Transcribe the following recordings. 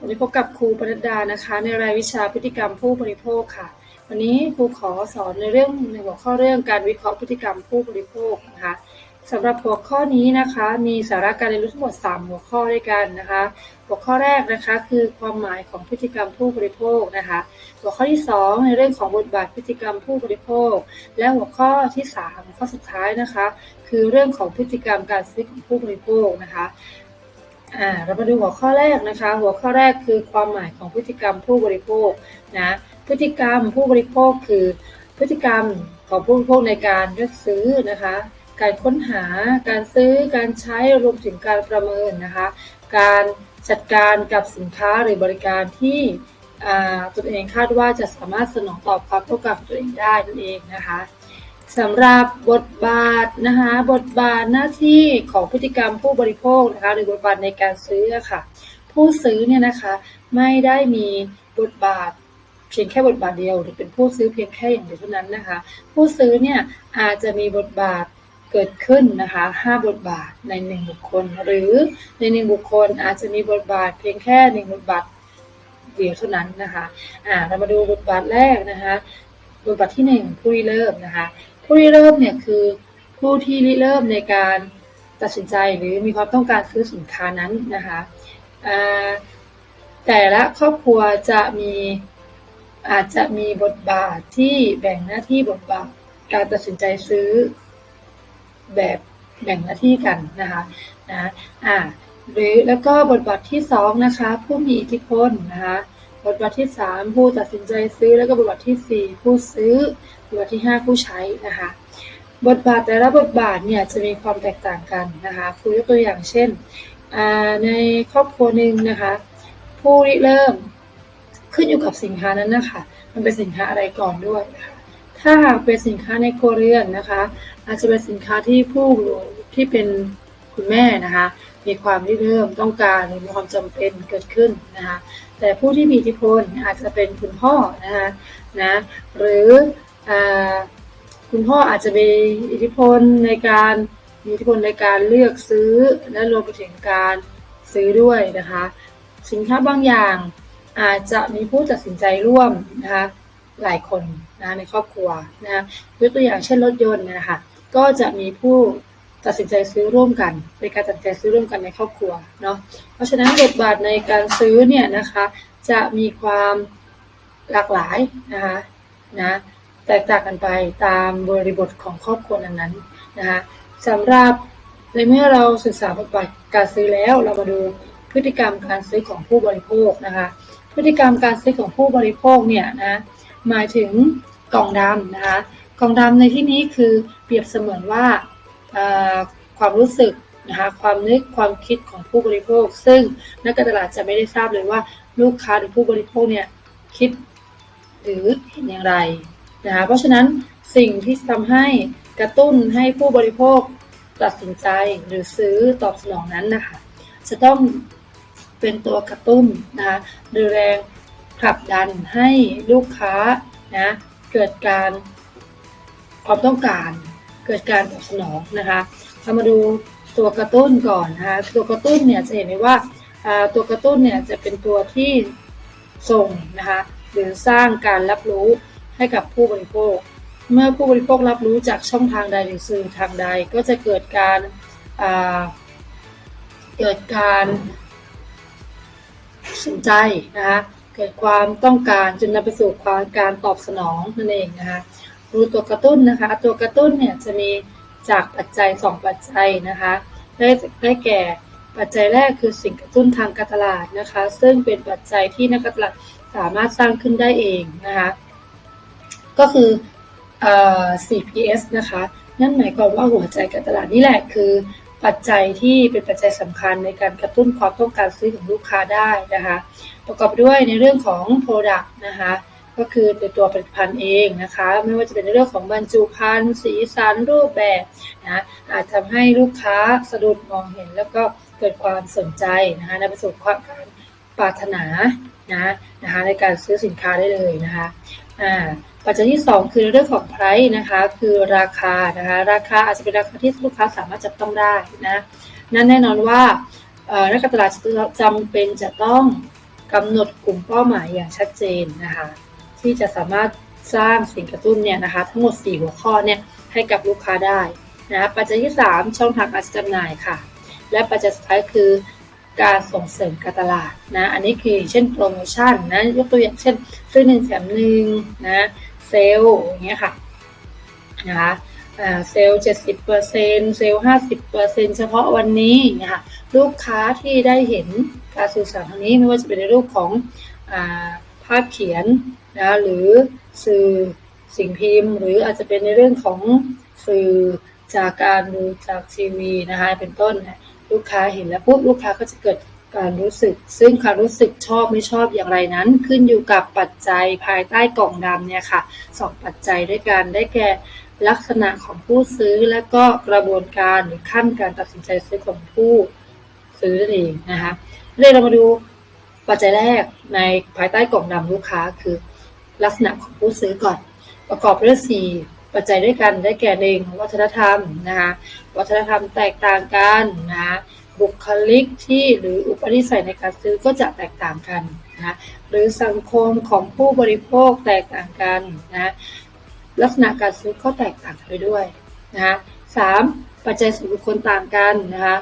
วันนี้พบกับครูปนัดดานะคะ ในรายวิชาพฤติกรรมผู้บริโภคค่ะ วันนี้ครูขอสอนในเรื่องในหัวข้อเรื่องการวิเคราะห์พฤติกรรมผู้บริโภคนะคะสำหรับหัวข้อนี้นะคะ มีสาระการเรียนรู้ทั้งหมด 3 หัวข้อด้วยกันนะคะ หัวข้อแรกนะคะคือความหมายของพฤติกรรมผู้บริโภคนะคะ หัวข้อที่ 2 ในเรื่องของบทบาทพฤติกรรมผู้บริโภค และหัวข้อที่3ข้อสุดท้ายนะคะ คือเรื่องของพฤติกรรมการซื้อของผู้บริโภคนะคะ อ่าเรามาดูหัวข้อแรกนะคะ หัวข้อแรกคือความหมายของพฤติกรรมผู้บริโภคนะพฤติกรรมผู้บริโภคคือพฤติกรรมของผู้บริโภคในการเลือกซื้อนะคะ การค้นหาการซื้อการใช้รวมถึงการประเมินนะคะ การจัดการกับสินค้าหรือบริการที่ตนเองคาดว่าจะสามารถสนองตอบความต้องการของตัวเองได้นั่นเองนะคะ สำหรับบทบาทนะคะบทบาทหน้าที่ของพฤติกรรมผู้บริโภคนะคะหรือบทบาทในการซื้อค่ะ ผู้ซื้อเนี่ยนะคะไม่ได้มีบทบาทเพียงแค่บทบาทเดียว หรือเป็นผู้ซื้อเพียงแค่อย่างเดียวเท่านั้นนะคะ ผู้ซื้อเนี่ยอาจจะมีบทบาทเกิดขึ้นนะคะห้าบทบาทในหนึ่งบุคคล หรือในหนึ่งบุคคลอาจจะมีบทบาทเพียงแค่หนึ่งบทบาทเดียวเท่านั้นนะคะอ่าเรามาดูบทบาทแรกนะคะบทบาทที่หนึ่งผู้ริเริ่มนะคะ ผู้ริเริ่มเนี่ยคือผู้ที่ริเริ่มในการตัดสินใจหรือมีความต้องการซื้อสินค้านั้นนะคะแต่ละครอบครัวจะมีอาจจะมีบทบาทที่แบ่งหน้าที่บทบาทการตัดสินใจซื้อแบบแบ่งหน้าที่กันนะคะนะอ่าหรือแล้วก็บทบาทที่สองนะคะผู้มีอิทธิพลนะคะ บทบาทที่สามผู้ตัดสินใจซื้อ แล้วก็บทบาทที่สี่ผู้ซื้อบทบาทที่ห้าผู้ใช้นะคะ บทบาทแต่ละบทบาทเนี่ยจะมีความแตกต่างกันนะคะครูยกตัวอย่างเช่น ในครอบครัวหนึ่งนะคะ ผู้ริเริ่มขึ้นอยู่กับสินค้านั้นนะคะ มันเป็นสินค้าอะไรก่อนด้วยนะคะถ้าหากเป็นสินค้าในครัวเรือนนะคะ อาจจะเป็นสินค้าที่ผู้ที่เป็นคุณแม่นะคะ มีความริเริ่มต้องการหรือมีความจำเป็นเกิดขึ้นนะคะ แต่ผู้ที่มีอิทธิพลอาจจะเป็นคุณพ่อนะคะนะหรืออคุณพ่ออาจจะมีอิทธิพลในการมีอิทธิพลในการเลือกซื้อและรวมไปถึงการซื้อด้วยนะคะ สินค้าบางอย่างอาจจะมีผู้ตัดสินใจร่วมนะคะหลายคนนะในครอบครัวนะคะยกตัวอย่างเช่นรถยนต์นะคะก็จะมีผู้ ตัดสินใจซื้อร่วมกัน เป็นการตัดสินใจซื้อร่วมกันในครอบครัวเนาะเพราะฉะนั้นบทบาทในการซื้อเนี่ยนะคะจะมีความหลากหลายนะคะนะแตกต่างกันไปตามบริบทของครอบครัวนั้นๆนะคะสำหรับในเมื่อเราศึกษาบทบาทการซื้อแล้วเรามาดูพฤติกรรมการซื้อของผู้บริโภคนะคะ พฤติกรรมการซื้อของผู้บริโภคเนี่ยนะหมายถึงกล่องดำนะคะกล่องดำในที่นี้คือเปรียบเสมือนว่า ความรู้สึกนะคะความนึกความคิดของผู้บริโภค ซึ่งนักการตลาดจะไม่ได้ทราบเลยว่าลูกค้าหรือผู้บริโภคเนี่ยคิดหรือเห็นอย่างไรนะคะเพราะฉะนั้นสิ่งที่ทำให้กระตุ้นให้ผู้บริโภคตัดสินใจหรือซื้อตอบสนองนั้นนะคะจะต้องเป็นตัวกระตุ้นนะคะหรือแรงผลักดันให้ลูกค้านะเกิดการความต้องการ เกิดการตอบสนองนะคะเรามาดูตัวกระตุ้นก่อนนะคะตัวกระตุ้นเนี่ยจะเห็นได้ว่าตัวกระตุ้นเนี่ยจะเป็นตัวที่ส่งนะคะหรือสร้างการรับรู้ให้กับผู้บริโภค เมื่อผู้บริโภครับรู้จากช่องทางใดหรือสื่อทางใดก็จะเกิดการเกิดการสนใจนะคะเกิดความต้องการจนนำไปสู่ความการตอบสนองนั่นเองนะคะ ดูตัวกระตุ้นนะคะ ตัวกระตุ้นเนี่ยจะมีจากปัจจัย 2 ปัจจัยนะคะได้ได้แก่ปัจจัยแรกคือสิ่งกระตุ้นทางการตลาดนะคะ ซึ่งเป็นปัจจัยที่นักการตลาดสามารถสร้างขึ้นได้เองนะคะก็คือ CPS นะคะ นั่นหมายความว่าหัวใจการตลาดนี่แหละคือ ปัจจัยที่เป็นปัจจัยสำคัญในการกระตุ้นความต้องการซื้อของลูกค้าได้นะคะ ประกอบด้วยในเรื่องของ Product นะคะ ก็คือในตัวผลิตภัณฑ์เองนะคะ ไม่ว่าจะเป็นในเรื่องของบรรจุภัณฑ์สีสันรูปแบบนะอาจทำให้ลูกค้าสะดุดมองเห็น แล้วก็เกิดความสนใจนะคะในประสบความการปรารถนานะนะคะในการซื้อสินค้าได้เลยนะคะอ่าปัจจัยที่ 2 คือเรื่องของ price นะคะคือราคานะคะราคาอาจจะเป็นราคาที่ลูกค้าสามารถจับต้องได้นะนั่นแน่นอนว่าเอ่อนักการตลาดจำเป็นจะต้องกำหนดกลุ่มเป้าหมายอย่างชัดเจนนะคะ ที่จะสามารถสร้างสิ่งกระตุ้นเนี่ยนะคะ ทั้งหมด 4 หัวข้อเนี่ยให้กับลูกค้าได้นะปัจจัยที่ 3 ช่องทางการจำหน่ายค่ะ และปัจจัยสุดท้ายคือการส่งเสริมการตลาดนะอันนี้คือเช่นโปรโมชั่นนะยกตัวอย่างเช่น ซื้อหนึ่งแถมหนึ่งนะเซลอย่างเงี้ยค่ะนะคะเซลล์70%เซลล์50%เฉพาะวันนี้นะคะลูกค้าที่ได้เห็นการสื่อสารทางนี้ไม่ว่าจะเป็นในรูปของอภาพเขียน นะหรือสื่อสิ่งพิมพ์ หรืออาจจะเป็นในเรื่องของสื่อจากการดูจากทีวีนะคะเป็นต้นลูกค้าเห็นแล้วปุ๊บลูกค้าก็จะเกิดการรู้สึก ซึ่งความรู้สึกชอบไม่ชอบอย่างไรนั้น ขึ้นอยู่กับปัจจัยภายใต้กล่องดำเนี่ยค่ะสองปัจจัยด้วยกันได้แก่ลักษณะของผู้ซื้อและก็กระบวนการหรือขั้นการตัดสินใจซื้อของผู้ซื้อนั่นเองนะคะเลยเรามาดูปัจจัยแรกในภายใต้กล่องดำลูกค้าคือ ลักษณะของผู้ซื้อก่อน ประกอบด้วยสี่ปัจจัยด้วยกันได้แก่หนึ่งวัฒนธรรมนะคะวัฒนธรรมแตกต่างกันนะบุคลิกที่หรืออุปนิสัยในการซื้อก็จะแตกต่างกันนะหรือสังคมของผู้บริโภคแตกต่างกันนะลักษณะการซื้อก็แตกต่างไปด้วยนะคะสามปัจจัยส่วนบุคคลต่างกันนะคะ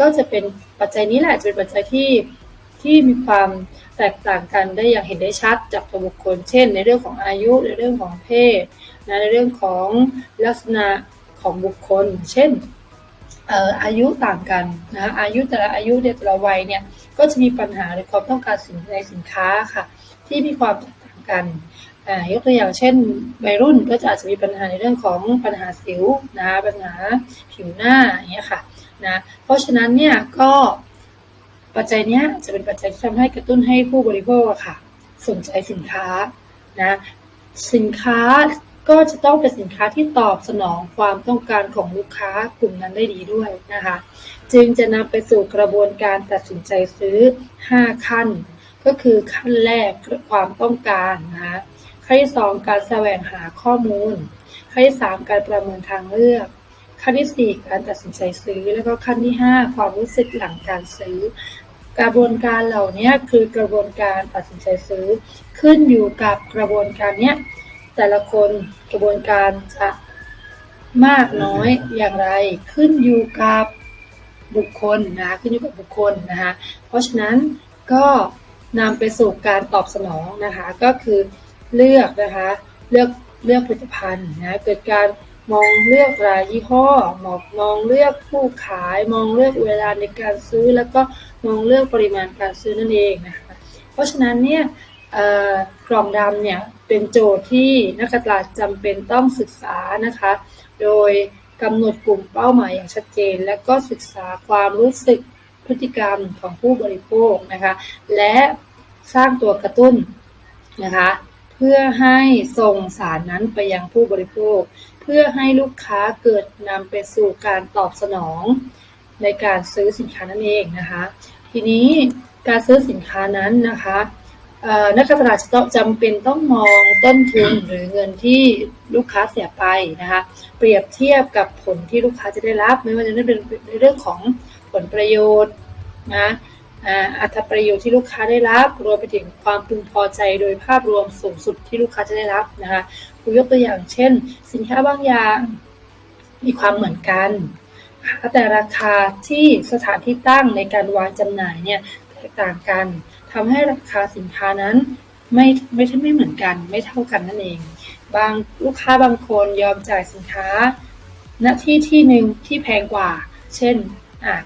ก็จะเป็นปัจจัยนี้แหละจะเป็นปัจจัยที่ ที่มีความแตกต่างกันได้อย่างเห็นได้ชัดจากตัวบุคคล เช่น ในเรื่องของอายุในเรื่องของเพศนะในเรื่องของลักษณะของบุคคล เช่นอายุต่างกันนะอายุแต่ละอายุแต่ละวัยเนี่ยก็จะมีปัญหาในความต้องการสินในสินค้าค่ะที่มีความแตกต่างกันยกตัวอย่างเช่นวัยรุ่นก็จะอาจจะมีปัญหาในเรื่องของปัญหาสิวนะปัญหาผิวหน้าอย่างเงี้ยค่ะนะเพราะฉะนั้นเนี่ยก็ ปัจจัยนี้จะเป็นปัจจัยที่ทำให้กระตุ้นให้ผู้บริโภคค่ะ สนใจสินค้านะสินค้าก็จะต้องเป็นสินค้าที่ตอบสนองความต้องการของลูกค้ากลุ่มนั้นได้ดีด้วยนะคะ จึงจะนำไปสู่กระบวนการตัดสินใจซื้อ 5 ขั้น ก็คือขั้นแรกความต้องการนะคะขั้นที่ 2 การแสวงหาข้อมูล ขั้นที่ 3 การประเมินทางเลือก ขั้นที่ 4 การตัดสินใจซื้อ แล้วก็ขั้นที่ 5 ความรู้สึกหลังการซื้อ กระบวนการเหล่านี้คือกระบวนการตัดสินใจซื้อ ขึ้นอยู่กับกระบวนการเนี้ยแต่ละคนกระบวนการจะมากน้อยอย่างไร ขึ้นอยู่กับบุคคลนะขึ้นอยู่กับบุคคลนะคะเพราะฉะนั้นก็นำไปสู่การตอบสนองนะคะก็คือเลือกนะคะเลือกเลือกผลิตภัณฑ์นะเกิดการ มองเลือกรายยี่ห้อมองมองเลือกผู้ขาย มองเลือกเวลาในการซื้อ แล้วก็มองเลือกปริมาณการซื้อนั่นเองนะคะ เพราะฉะนั้นเนี่ยกล่องดำเนี่ยเป็นโจทย์ที่นักตลาดจำเป็นต้องศึกษานะคะ โดยกำหนดกลุ่มเป้าหมายอย่างชัดเจน และก็ศึกษาความรู้สึกพฤติกรรมของผู้บริโภคนะคะ และสร้างตัวกระตุ้นนะคะ เพื่อให้ส่งสารนั้นไปยังผู้บริโภค เพื่อให้ลูกค้าเกิดนำไปสู่การตอบสนองในการซื้อสินค้านั่นเองนะคะ ทีนี้การซื้อสินค้านั้นนะคะนักการตลาดจำเป็นต้องมองต้นทุนหรือเงินที่ลูกค้าเสียไปนะคะ เปรียบเทียบกับผลที่ลูกค้าจะได้รับ ไม่ว่าจะเป็นในเรื่องของผลประโยชน์นะอัตประโยชน์ที่ลูกค้าได้รับ รวมไปถึงความพึงพอใจโดยภาพรวมสูงสุดที่ลูกค้าจะได้รับนะคะ ยกตัวอย่างเช่น สินค้าบางอย่างมีความเหมือนกัน แต่ราคาที่สถานที่ตั้งในการวางจำหน่ายเนี่ยแตกต่างกัน ทำให้ราคาสินค้านั้นไม่ไม่ไม่เหมือนกัน ไม่เท่ากันนั่นเอง บางลูกค้าบางคนยอมจ่ายสินค้า ณที่ที่หนึ่งที่แพงกว่า เช่น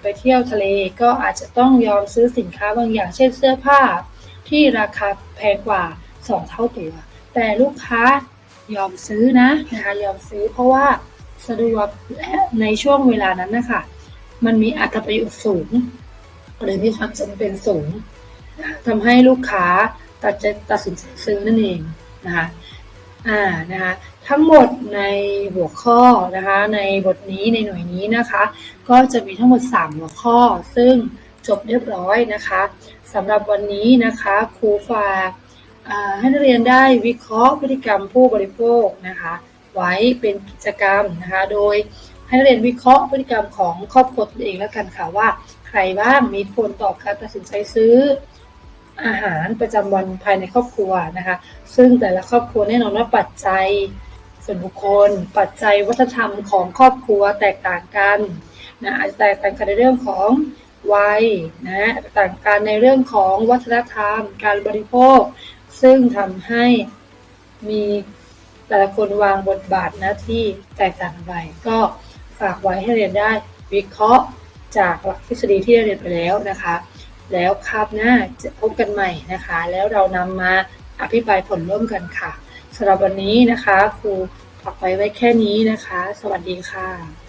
ไปเที่ยวทะเลก็อาจจะต้องยอมซื้อสินค้าบางอย่าง เช่นเสื้อผ้า ที่ราคาแพงกว่า 2 เท่าตัว แต่ลูกค้า ยอมซื้อนะนะคะยอมซื้อเพราะว่าสะดวกและในช่วงเวลานั้นนะคะมันมีอัตราประโยชน์สูง หรือมีความจำเป็นสูงทำให้ลูกค้าตัดใจตัดสินใจซื้อนั่นเองนะคะอ่านะคะทั้งหมดในหัวข้อนะคะในบทนี้ในหน่วยนี้นะคะ ก็จะมีทั้งหมด 3 หัวข้อ ซึ่งจบเรียบร้อยนะคะสำหรับวันนี้นะคะครูฝาก ให้นักเรียนได้วิเคราะห์พฤติกรรมผู้บริโภคนะคะไว้เป็นกิจกรรมนะคะโดยให้นักเรียนวิเคราะห์พฤติกรรมของครอบครัวตนเองแล้วกันค่ะว่า ใครบ้างมีผลต่อการตัดสินใจซื้ออาหารประจำวันภายในครอบครัวนะคะซึ่งแต่ละครอบครัวแน่นอนว่าปัจจัยส่วนบุคคล ปัจจัยวัฒนธรรมของครอบครัวแตกต่างกันนะอาจจะแตกต่างกันในเรื่องของวัยนะต่างกันในเรื่องของวัฒนธรรม การบริโภค ซึ่งทำให้มีแต่ละคนวางบทบาทหน้าที่แตกต่างกันไปก็ฝากไว้ให้เรียนได้วิเคราะห์จากหลักทฤษฎีที่เรียนไปแล้วนะคะ แล้วคาบหน้าจะพบกันใหม่นะคะ แล้วเรานำมาอภิปรายผลร่วมกันค่ะสำหรับวันนี้นะคะ ครูฝากไว้ไว้แค่นี้นะคะ สวัสดีค่ะ